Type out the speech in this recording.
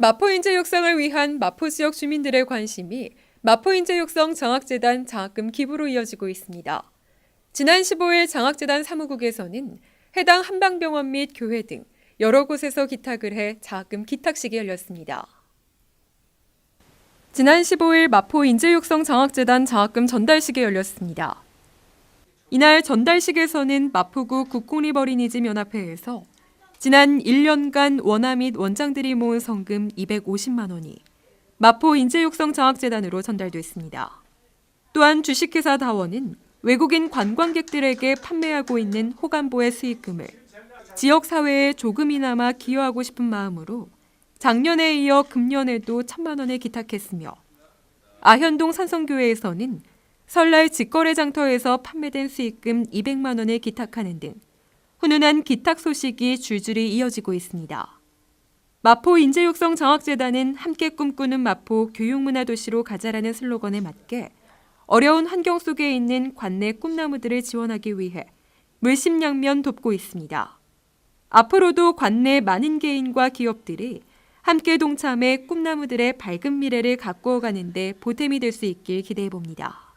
마포인재 육성을 위한 마포 지역 주민들의 관심이 마포인재 육성 장학재단 장학금 기부로 이어지고 있습니다. 지난 15일 장학재단 사무국에서는 해당 한방병원 및 교회 등 여러 곳에서 기탁을 해 장학금 기탁식이 열렸습니다. 지난 15일 마포 인재육성 장학재단 장학금 전달식이 열렸습니다. 이날 전달식에서는 마포구 국공립 어린이집 연합회에서 지난 1년간 원화 및 원장들이 모은 성금 250만 원이 마포 인재육성 장학재단으로 전달됐습니다. 또한 주식회사 다원은 외국인 관광객들에게 판매하고 있는 호감보의 수익금을 지역 사회에 조금이나마 기여하고 싶은 마음으로 작년에 이어 금년에도 천만 원을 기탁했으며 아현동 산성교회에서는 설날 직거래 장터에서 판매된 수익금 200만 원을 기탁하는 등 훈훈한 기탁 소식이 줄줄이 이어지고 있습니다. 마포 인재육성 장학재단은 함께 꿈꾸는 마포 교육문화도시로 가자라는 슬로건에 맞게 어려운 환경 속에 있는 관내 꿈나무들을 지원하기 위해 물심양면 돕고 있습니다. 앞으로도 관내 많은 개인과 기업들이 함께 동참해 꿈나무들의 밝은 미래를 가꾸어 가는데 보탬이 될 수 있길 기대해 봅니다.